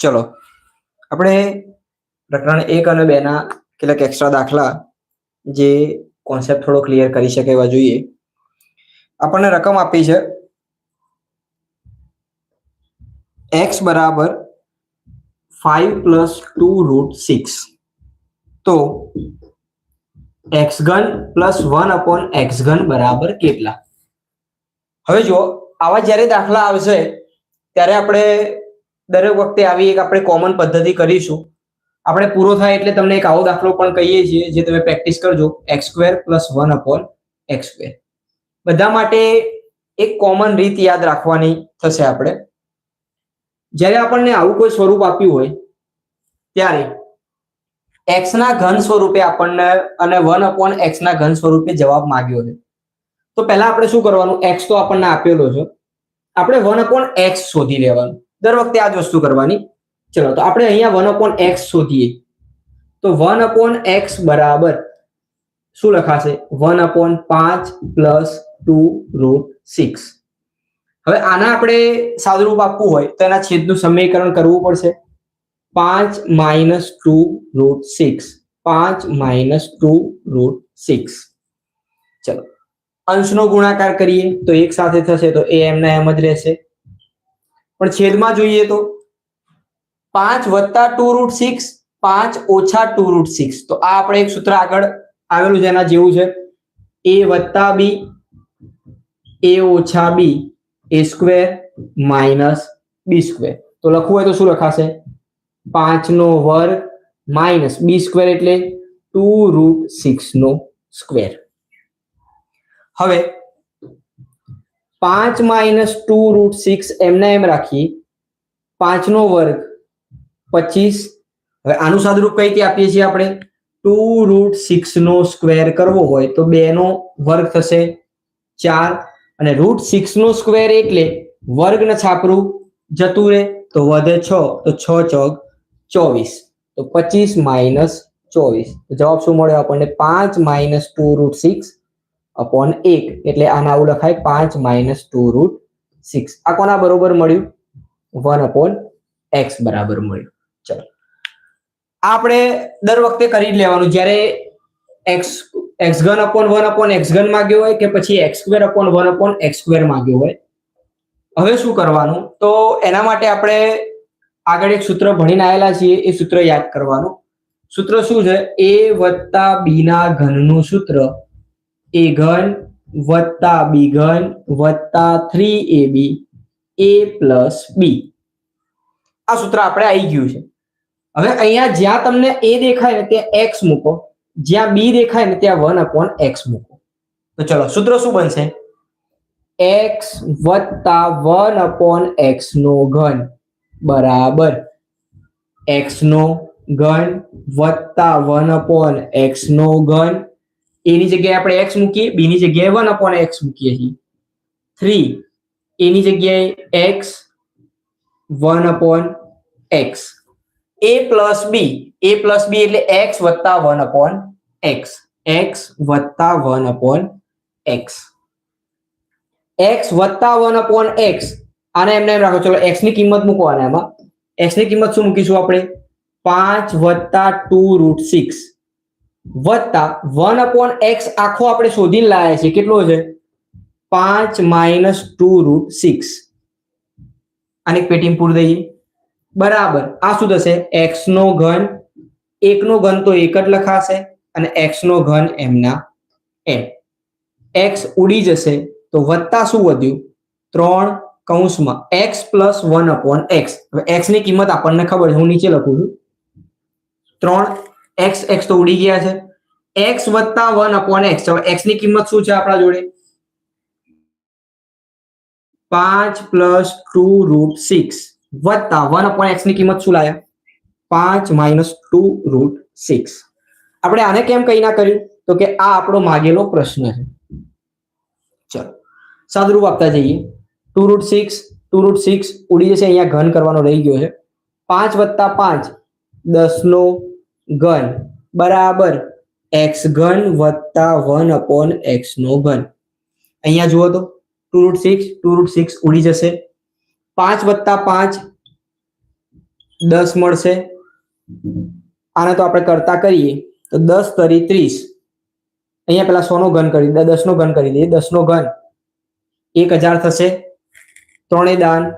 ચલો. આપણે પ્રકરણ એક અને બે ના કેટલાક એક્સ્ટ્રા દાખલા જે કોન્સેપ્ટ થોડો ક્લિયર કરી શકે એવા જોઈએ. આપણને રકમ આપી છે. એક્સ બરાબર five plus two root six તો એક્સ ઘન પ્લસ વન અપોન એક્સ ઘન બરાબર કેટલા? હવે જુઓ, આવા જ્યારે દાખલા આવશે, ત્યારે આપણે દરેક વખતે આવી એક આપણે કોમન પદ્ધતિ કરીશું. આપણે પૂરો થાય એટલે તમને એક આવો દાખલો પણ કહીએ છીએ, જે તમે પ્રેક્ટિસ કરજો. X square plus one upon x square બધા માટે એક કોમન રીત યાદ રાખવાની થશે આપણે. જ્યારે આપણને આવું કોઈ સ્વરૂપ આપ્યું હોય, ત્યારે એક્સ ના ઘન સ્વરૂપે આપણને અને વન અપોન એક્સ ના ઘન સ્વરૂપે જવાબ માંગ્યો છે. તો પહેલા આપણે શું કરવાનું? એક્સ તો આપણને આપેલો છે. આપણે વન અપોન એક્સ શોધી લેવાનું. દર વખતે આ જ વસ્તુ કરવાની. ચલો, તો આપણે અહીંયા વન અપોન એક્સ શોધીએ. તો વન અપોન એક્સ બરાબર શું લખાશે? વન અપોન પાંચ પ્લસ ટુ રૂટ સિક્સ હવે આના આપણે સાદુરૂપ આપવું હોય તો એના છેદનું સમીકરણ કરવું પડશે. પાંચ માઇનસ ટુ રૂટ સિક્સ પાંચ માઇનસ ટુ રૂટ સિક્સ ચલો, અંશનો ગુણાકાર કરીએ તો એક સાથે થશે તો એ એમના એમ જ રહેશે. પણ છેદમાં જોઈએ તો પાંચ વત્તા ટુ રૂટ સિક્સ, પાંચ ઓછા ટુ રૂટ સિક્સ. તો આ આપણે એક સૂત્ર આગળ આવેલું છે, એના જેવું છે. એ વત્તા બી, એ ઓછા b, a square minus b square. તો લખવું હોય તો શું લખાશે? પાંચ નો વર્ગ માઇનસ બી સ્ક્વેર એટલે ટુ રૂટ સિક્સ નો સ્ક્વેર. હવે પાંચ માઇનસ ટુ રૂટ સિક્સ એમને એમ રાખીએ પાંચનો વર્ગ પચીસ. હવે આનું સાદુરૂપ કઈ રીતે આપીએ છીએ આપણે? ટુ રૂટ સિક્સ નો સ્ક્વેર કરવો હોય તો બે નો વર્ગ થશે ચાર અને રૂટ સિક્સ નો સ્ક્વેર એટલે વર્ગ ને છાપરું જતું રહે તો વધે છ, તો છ ચોક ચોવીસ. તો પચીસ માઇનસ ચોવીસ. જવાબ શું મળ્યો આપણને? પાંચ minus two root six upon એક એટલે આના આવું લખાય પાંચ માઇનસ ટુ રૂટ સિક્સ આ કોના બરોબર મળ્યું? વન અપોન એક્સ બરાબર મળ્યું. ચલો. આપણે દર વખતે કરી લેવાનું. જ્યારે એક્સ એક્સ ઘન અપોન વન અપોન એક્સ ઘન માંગ્યો હોય કે પછી x square upon one upon x square માંગ્યો હોય? હવે શું કરવાનું? તો એના માટે આપણે આગળ એક સૂત્ર ભણીને આવેલા છીએ. એ સૂત્ર યાદ કરવાનું. સૂત્ર શું છે? એ વત્તા બી ના ઘનનું સૂત્ર. એ ઘન વત્તા બી ઘન વત્તા three A B a plus બી. આ સૂત્ર આપણે આવી ગયું છે. હવે અહીંયા જ્યાં તમને એ દેખાય ને ત્યાં એક્સ મૂકો. જ્યાં બી દેખાય ને ત્યાં વન અપોન એક્સ મૂકો. તો ચલો, સૂત્ર શું બનશે? એક્સ વત્તા વન અપોન એક્સ નો ઘન બરાબર. એક્સ નો ઘન વત્તા વન અપોન એક્સ નો ઘન એની જગ્યાએ આપણે એક્સ મૂકીએ બી ની જગ્યાએ વન અપોન એક્સ મૂકીએ છીએ. થ્રી એની જગ્યાએ x one upon x a plus b a plus b એટલે એક્સ વત્તા વન અપોન એક્સ એક્સ વત્તા વન અપોન એક્સ એક્સ વત્તા વન અપોન એક્સ આને એમને એમ રાખો, ચલો એક્સની કિંમત મૂકો આને એમાં. એક્સની કિંમત શું મૂકીશું આપણે? પાંચ વત્તા ટુ રૂટ સિક્સ વત્તા વન અપોન એક્સ આખો આપણે શોધીને લાયા છે. કેટલો છે? પાંચ માઇનસ ટુ રૂટ સિક્સ અને પેટીમ પૂર દઈએ. બરાબર. આ શું થશે? એક્સ નો ઘન એક નો ઘન તો એક જ લખાશે અને એક્સ નો ઘન એમના એમ એક્સ ઉડી જશે તો વત્તા શું વધ્યું? ત્રણ કૌંસમાં x plus one upon x હવે એક્સની કિંમત આપણને ખબર છે. હું નીચે લખું છું. ત્રણ એક્સ એક્સ તો ઉડી ગયા છે. એક્સ વત્તા વન અપોન એક્સ એક્સની કિંમત શું છે આપણા જોડે? પાંચ પ્લસ ટુ રૂટ સિક્સ વત્તા વન અપોન એક્સની કિંમત શું લાયા? પાંચ માઇનસ ટુ રૂટ સિક્સ આપણે આને કેમ કઈ ના કર્યું? તો કે આ આપણો માગેલો પ્રશ્ન છે. ચલો. સાદુરૂપ આપતા જઈએ. Two root six two root six ઉડી જશે, અહીંયા ઘન કરવાનો રહી ગયો છે. પાંચ વત્તા પાંચ દસ નો ઘન. બરાબર. એક્સ ઘન વત્તા વન અપોન એક્સ નો ઘન. અહીંયા જુઓ તો two root six two root six ઉડી જશે. પાંચ વત્તા પાંચ દસ મળશે. આને તો આપણે કરતા કરીએ તો દસ તરી ત્રીસ. અહીંયા પેલા સો નો ઘન કરી દે દસ નો ઘન કરી દઈએ દસ નો ઘન. એક હજાર થશે. ત્રણે દાન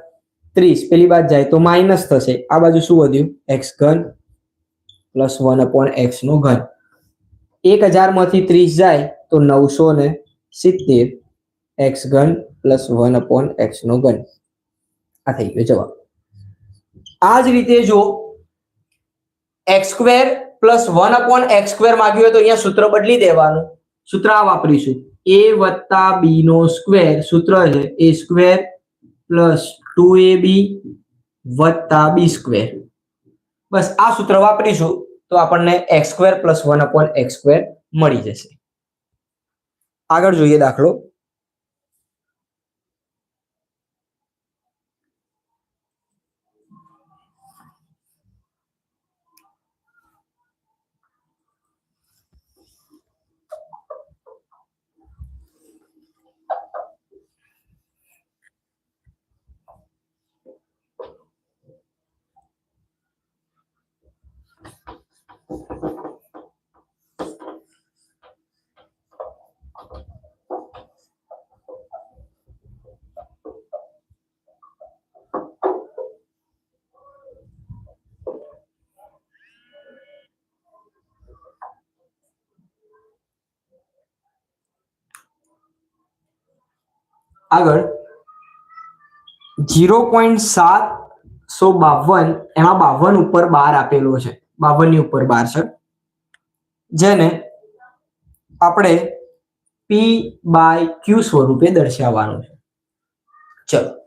ત્રીસ. પેલી બાદ જાય તો માઇનસ થશે. આ બાજુ શું વધ્યું? એક્સ ઘન પ્લસ વન અપોન એક્સ નો ઘન. એક હજારમાંથી ત્રીસ જાય તો નવસો ને સિત્તેર એક્સ ઘન પ્લસ વન અપોન એક્સ નો ઘન. આ થઈ ગયો જવાબ. આ જ રીતે જો x square plus one upon x square માંગ્યું હોય તો અહીંયા સૂત્ર બદલી દેવાનું. સૂત્ર આ વાપરીશું. એ વત્તા બી નો સ્ક્વેર સૂત્ર છે. A square plus two a b વત્તા બી સ્ક્વેર બસ આ સૂત્ર વાપરીશું. તો આપણને x square plus one upon x square મળી જશે. આગળ જોઈએ દાખલો. આગળ જીરો પોઈન્ટ સાતસો બાવન એમાં બાવન ઉપર બાર આપેલો છે. બાવનની ઉપર બાર છે. જેને આપણે પી બાય ક્યુ સ્વરૂપે દર્શાવવાનું છે. ચલો.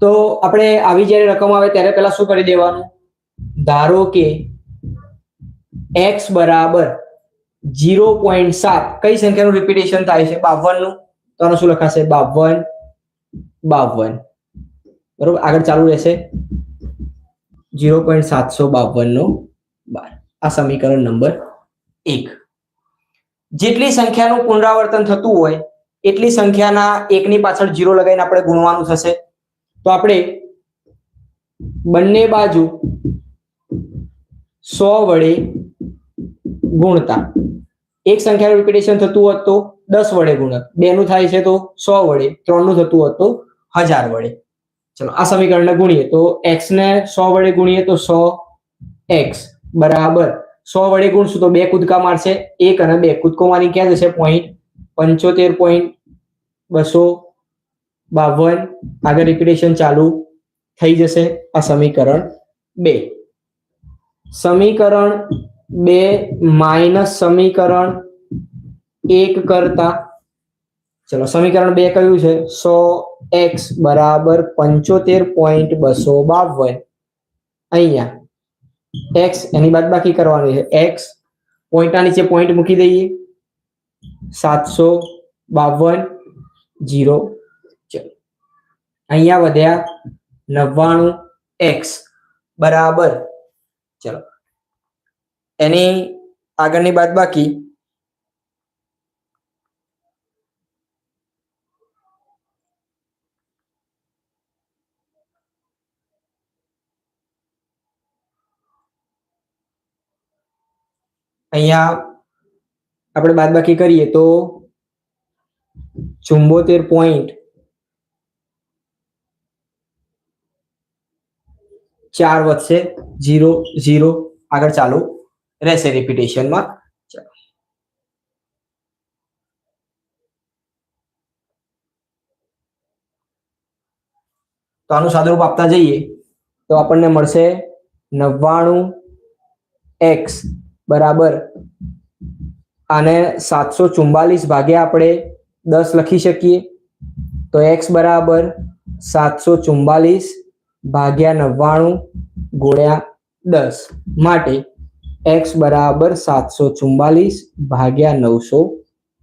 તો આપણે આવી જ્યારે રકમ આવે ત્યારે પહેલા શું કરી દેવાનું? ધારો કે એક્સ બરાબર જીરો પોઈન્ટ સાત, કઈ સંખ્યાનું રિપીટેશન થાય છે? બાવનનું તો શું લખાશે? બાવન. બાવન. બરોબર? આગળ ચાલુ રહેશે. જીરો પોઈન્ટ સાતસો બાવન નો બાર. આ સમીકરણ નંબર એક. જેટલી સંખ્યાનું પુનરાવર્તન થતું હોય, એટલી સંખ્યાના એકની પાછળ જીરો લગાવીને આપણે ગુણવાનું થશે. તો આપણે બંને બાજુ સો વડે ગુણતા. એક સંખ્યાનું રિપીટેશન થતું હોત તો દસ વડે ગુણક. બે નું થાય છે તો સો વડે. ત્રણનું થતું હોત હજાર વડે. ચલો, આ સમીકરણને ગુણીએ તો એક્સ ને સો વડે ગુણીએ તો સો એક્સ બરાબર. સો વડે ગુણશું તો બે કૂદકા મારશે. એક અને બે કૂદકો મારી ક્યાં જશે? પોઈન્ટ પંચોતેર પોઈન્ટ બસો બાવન. આગળ રિપીટેશન ચાલુ થઈ જશે. આ સમીકરણ બે. સમીકરણ બે માઇનસ સમીકરણ એક કરતા, ચલો સમીકરણ બે કયું છે? સો એક્સ બરાબર પંચોતેર પોઈન્ટ બસો બાવન. અહીંયા, એક્સ એની બાદ બાકી કરવાની છે. એક્સ પોઈન્ટના નીચે પોઈન્ટ મૂકી દઈએ. સાતસો બાવન, જીરો. ચલો, અહીંયા વધ્યા નવ્વાણું એક્સ બરાબર. ચલો, એની આગળની બાદ બાકી અહીંયા આપણે બાદબાકી કરીએ તો ચુંબોતેર પોઈન્ટ ચાર વધશે. જીરો જીરો આગળ ચાલુ રહેશે રિપીટેશનમાં તો આનું સાદુરૂપ આપતા જઈએ. તો આપણને મળશે નવ્વાણું એક્સ. બરાબર? આને સાતસો ચુમ્બાલીસ ભાગ્યા આપણે દસ લખી શકીએ. તો એક્સ બરાબર સાતસો ચુમ્બાલીસ ભાગ્યા નવ્વાણું ગુણ્યા દસ. માટે એક્સ બરાબર સાતસો ચુમ્બાલીસ ભાગ્યા નવસો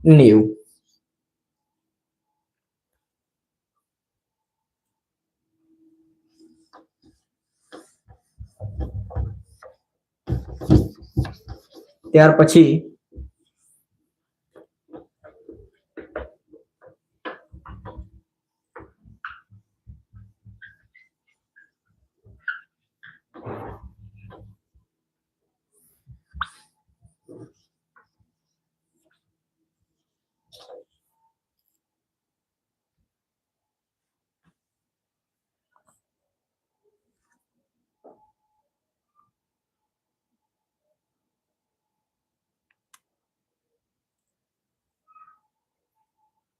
નેવું. ત્યાર પછી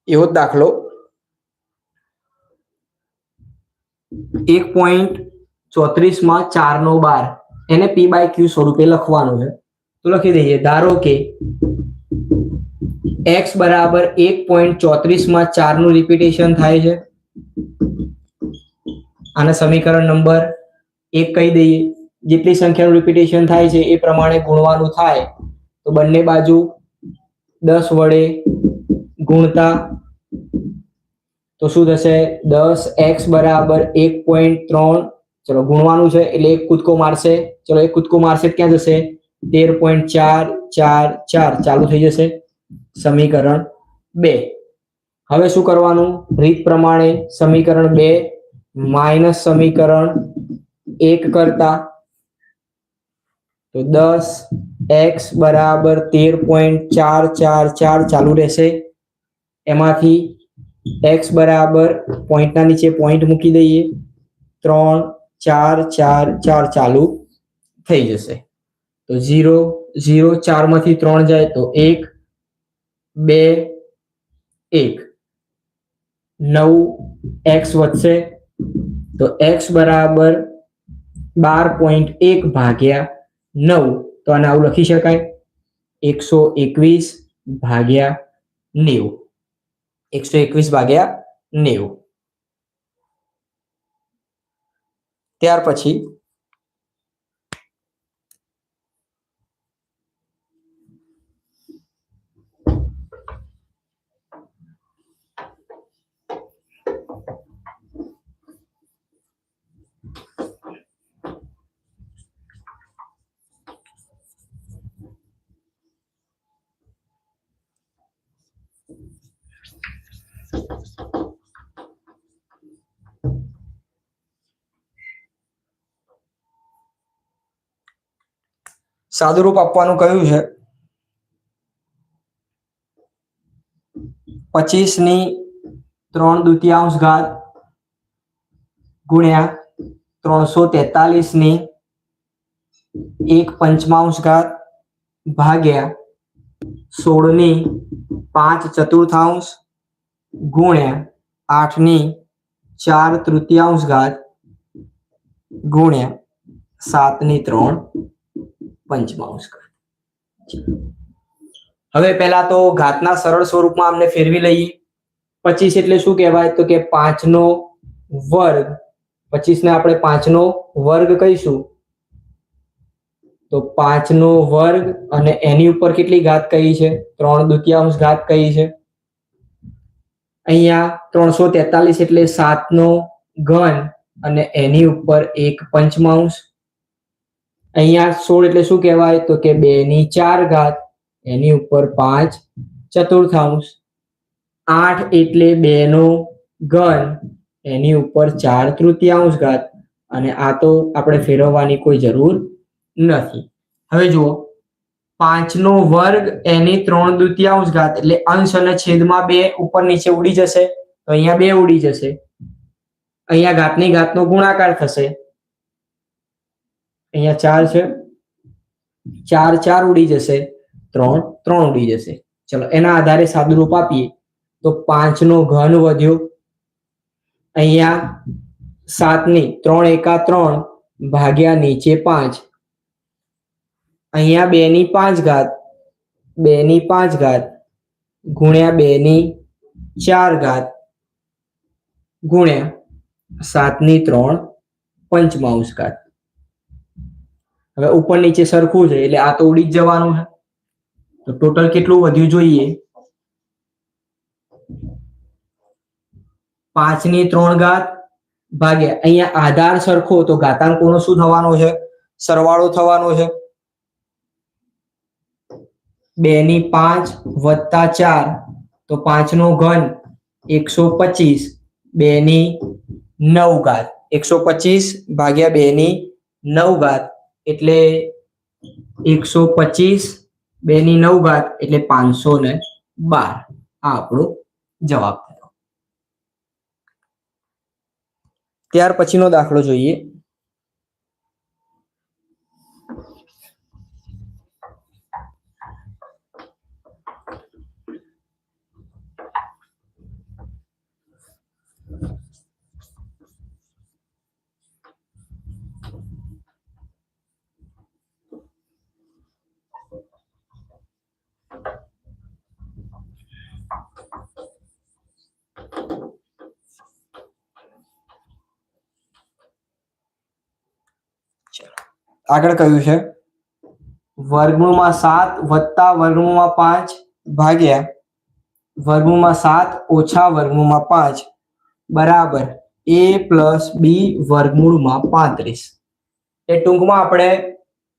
એવો દાખલો. એક પોઈન્ટ ચોત્રીસમાં ચાર નો બાર. એને પી બાય ક્યુ સ્વરૂપે લખવાનું છે. તો લખી દઈએ, ધારો કે એક્સ બરાબર એક પોઈન્ટ ચોત્રીસમાં ચારનું રિપીટેશન થાય છે. આના સમીકરણ નંબર એક કહી દઈએ. જેટલી સંખ્યાનું રિપીટેશન થાય છે, એ પ્રમાણે ગુણવાનું થાય. તો બંને બાજુ દસ વડે ગુણતા તો શું થશે? દસ એક્સ બરાબર એક પોઈન્ટ ત્રણ. ચલો, ગુણવાનું છે એટલે એક કૂદકો મારશે. ચલો, એક કૂદકો મારશે ક્યાં જશે? તેર પોઈન્ટ ચાર ચાર ચાર. ચાલુ થઈ જશે. સમીકરણ બે. હવે શું કરવાનું? રીત પ્રમાણે સમીકરણ બે માઇનસ સમીકરણ એક કરતા. તો દસ એક્સ બરાબર તેર પોઈન્ટ ચાર ચાર ચાર ચાલુ રહેશે. એમાંથી એક્સ બરાબર પોઈન્ટના નીચે પોઈન્ટ મૂકી દઈએ. ત્રણ, ચાર ચાર ચાર ચાલુ થઈ જશે. તો ઝીરો ઝીરો ચારમાંથી ત્રણ જાય તો એક, બે, એક. નવ એક્સ વધશે તો એક્સ બરાબર બાર પોઈન્ટ એક ભાગ્યા નવ. તો આને આવું લખી શકાય. એકસો એકવીસ ભાગ્યા નેવું. એકસો એકવીસ ભાગ્યા નેવું. ત્યાર પછી સાદુરૂપ આપવાનું કયું છે? પચીસની ત્રણ દુતિયાંશ ઘાત ગુણ્યા ત્રણસો તેતાલીસની એક પંચમાંશ ઘાત ભાગ્યા સોળની પાંચ ચતુર્થાંશ ગુણ્યા આઠની ચાર તૃતીયાંશ ઘાત ગુણ્યા સાતની ત્રણ પંચમાંશ હવે પહેલા તો ઘાતના સરળ સ્વરૂપમાં અમને ફેરવી લઈએ. પચીસ એટલે શું કહેવાય? તો કે પાંચનો વર્ગ. પચીસ ને આપણે પાંચનો વર્ગ કહીશું. તો પાંચનો વર્ગ અને એની ઉપર કેટલી ઘાત કહી છે? ત્રણ દુતિયાંશ ઘાત કહી છે? અહીંયા ત્રણસો તેતાલીસ એટલે સાતનો ઘન અને એની ઉપર એક પંચમાંશ. અહીંયા સોળ એટલે શું કહેવાય? તો કે બે ની ચાર ઘાત, એની ઉપર પાંચ ચતુર્થાંશ. આઠ એટલે બે નો ઘન, એની ઉપર ચાર તૃતીયાંશ ઘાત. અને આ તો આપણે ફેરવવાની કોઈ જરૂર નથી. હવે જુઓ પાંચ નો વર્ગ એની ત્રણ દ્વિતીયાંશ ઘાત, એટલે અંશ અને છેદમાં બે ઉપર નીચે ઉડી જશે. તો અહીંયા બે ઉડી જશે. અહીંયા ઘાતની ઘાતનો ગુણાકાર થશે. અહીંયા ચાર છે. ચાર ચાર ઉડી જશે. ત્રણ ત્રણ ઉડી જશે. ચલો, એના આધારે સાદુરૂપ આપીએ. તો પાંચ નો ઘન વધ્યો. અહીંયા સાતની ત્રણ એકા ત્રણ ભાગ્યા નીચે પાંચ. અહીંયા બે ની પાંચ ઘાત બે ની પાંચ ઘાત, ગુણ્યા બે ની ચાર ઘાત, ગુણ્યા સાતની ત્રણ પંચમાંશ ઘાત. હવે ઉપર નીચે સરખું છે, એટલે આ તો ઉડી જવાનું છે. તો ટોટલ કેટલું વધ્યું જોઈએ? પાંચની ત્રણ ઘાત ભાગ્યા. અહીંયા આધાર સરખો, તો ઘાતાંકોનો શું થવાનો છે? સરવાળો થવાનો છે. બે ની પાંચ વત્તા ચાર, તો પાંચ નો ઘન એકસો પચીસ બે ની નવ ઘાત. એકસો પચીસ ભાગ્યા બે ની નવ ઘાત. એટલે એકસો પચીસ, બે ની નવ ઘાત એટલે પાંચસો ને બાર. આ આપણો જવાબ થયો. ત્યાર પછીનો દાખલો જોઈએ. આગળ કયું છે? વર્ગમૂળમાં સાત વત્તા વર્ગમૂળમાં પાંચ. ભાગ્યા. વર્ગમૂળમાં સાત ઓછા વર્ગમૂળમાં પાંચ. બરાબર. એ પ્લસ બી વર્ગમૂળમાં પાંત્રીસ. એ ટૂંકમાં આપણે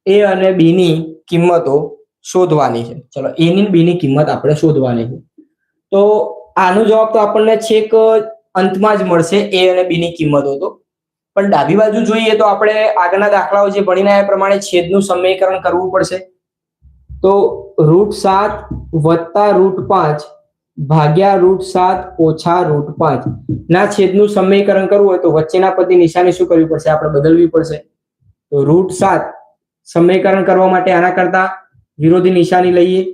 એ અને બી ની કિંમતો શોધવાની છે. ચલો એ ની બી ની કિંમત આપણે શોધવાની છે. તો આનો જવાબ તો આપણને છેક અંતમાં જ મળશે એ અને બી ની કિંમતો. તો પણ ડાબી બાજુ જોઈએ તો આપણે આગળના દાખલાઓ જે ભણીને આવ્યા પ્રમાણે છેદનું સમીકરણ કરવું પડશે. તો રૂટ સાત વત્તા રૂટ પાંચ ભાગ્યા રૂટ સાત ઓછા રૂટ પાંચ. ના છેદનું સમીકરણ કરવું હોય તો વચ્ચેના પદની નિશાની શું કરવી પડશે? આપણે બદલવી પડશે. તો રૂટ સાત સમીકરણ કરવા માટે આના કરતા વિરોધી નિશાની લઈએ.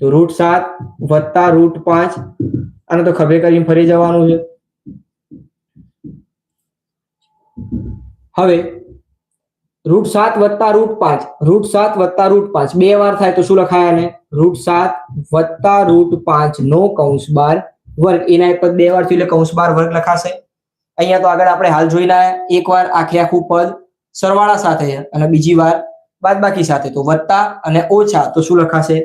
તો રૂટ સાત વત્તા રૂટ પાંચ. આને તો ખભે કરીને ફરી જવાનું છે. હવે રૂટ સાત વત્તા રૂટ પાંચ રૂટ સાત વત્તા રૂટ પાંચ. બે વાર થાય તો શું લખાય આને? રૂટ સાત વત્તા રૂટ પાંચ નો કૌંસ બાર વર્ગ. એના એક પદ બે વાર થયું એટલે કૌંસ બાર વર્ગ લખાશે. અહીંયા તો આગળ આપણે હાલ જોઈને લાયા. એક વાર આખે આખું પદ સરવાળા સાથે અને બીજી વાર બાદબાકી સાથે. તો વત્તા અને ઓછા તો શું લખાશે?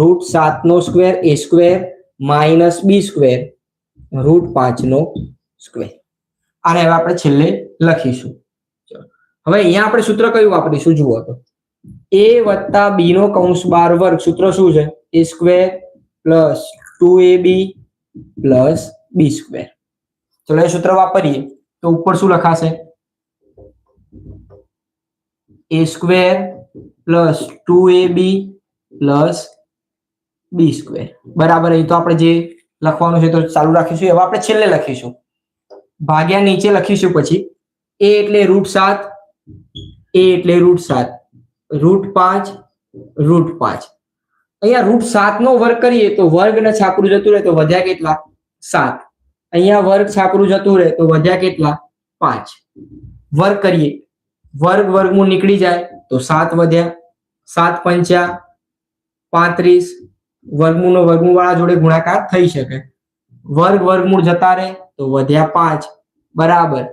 રૂટ સાત નો square a square minus b square root પાંચ નો સ્ક્વેર આને હવે આપણે છેલ્લે લખીશું. હવે અહીંયા આપણે સૂત્ર કયું વાપરીશું? જુઓ તો. એ વત્તા બી નો કૌંસ બાર વર્ગ સૂત્ર શું છે? A square plus two a b plus b square ચલો, એ સૂત્ર વાપરીએ. તો ઉપર શું લખાશે? A square plus two a b plus b square બરાબર, અહીં તો આપણે જે લખવાનું છે તો ચાલુ રાખીશું. એવા આપણે છેલ્લે લખીશું. ભાગ્યા નીચે લખીશું પછી. એ એટલે રૂટ સાત એ એટલે રૂટ સાત. રૂટ પાંચ રૂટ પાંચ. અહીંયા રૂટ સાત નો વર્ગ કરીએ તો વર્ગ ને છાપરું જતું રહે તો વધ્યા કેટલા? સાત. અહીંયા વર્ગ છાપરું જતું રહે તો વધ્યા કેટલા? પાંચ. વર્ગ કરીએ. વર્ગ વર્ગમૂળ નીકળી જાય તો સાત વધ્યા. સાત પંચા પાંત્રીસ. વર્ગમૂળનો વર્ગમૂળ વાળા જોડે ગુણાકાર થઈ શકે. વર્ગ વર્ગમૂળ જતા રહે તો વધ્યા પાંચ. બરાબર.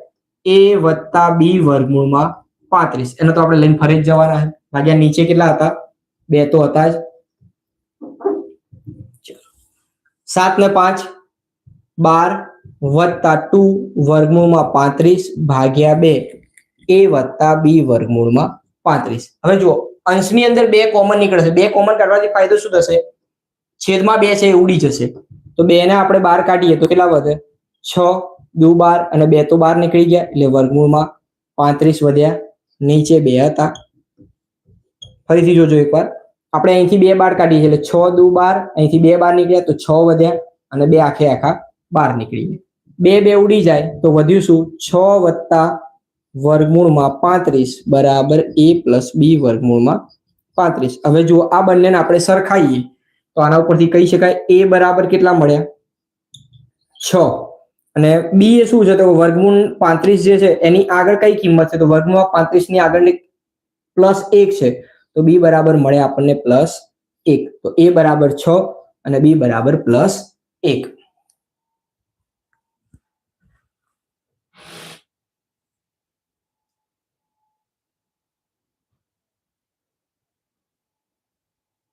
એ વત્તા બી વર્ગમૂળમાં પાંત્રીસ. એનો તો આપણે લઈને ફરી જવાના છે. ભાગ્યા નીચે કેટલા હતા? બે તો હતા જ. સાત ને પાંચ. બાર વત્તા ટુ વર્ગમૂળમાં પાંત્રીસ ભાગ્યા બે. એ વત્તા બી વર્ગમૂળમાં પાંત્રીસ. હવે જુઓ, અંશની અંદર બે કોમન નીકળશે. બે કોમન કાઢવાથી ફાયદો શું થશે? છેદમાં બે છે એ ઉડી જશે. તો બે ને આપણે બહાર કાઢીએ તો કેટલા વધે? છ, દુ બાર અને બે તો બાર નીકળી ગયા, એટલે વર્ગમૂળમાં પાંત્રીસ વધ્યા, નીચે બે હતા. ફરીથી જોજો એકવાર. આપણે અહીંથી બે બાર કાઢીએ છીએ, એટલે છ, દુ બાર, અહીંથી બે બાર નીકળ્યા, તો છ વધ્યા અને બે આખે આખા બાર નીકળી ગયા. બે બે ઉડી જાય, તો વધ્યું શું? છ વત્તા વર્ગમૂળમાં પાંત્રીસ બરાબર એ પ્લસ બી વર્ગમૂળમાં પાંત્રીસ. હવે જુઓ, આ બંનેને આપણે સરખાઈએ, તો આના ઉપરથી કહી શકાય, એ બરાબર કેટલા મળ્યા? છ. અને બી એ શું છે? તો વર્ગમૂળ પાંત્રીસ જે છે, એની આગળ કઈ કિંમત છે? તો વર્ગમૂળ પાંત્રીસની આગળની પ્લસ એક છે. તો બી બરાબર મળે આપણને પ્લસ એક. તો એ બરાબર છ અને બી બરાબર પ્લસ એક.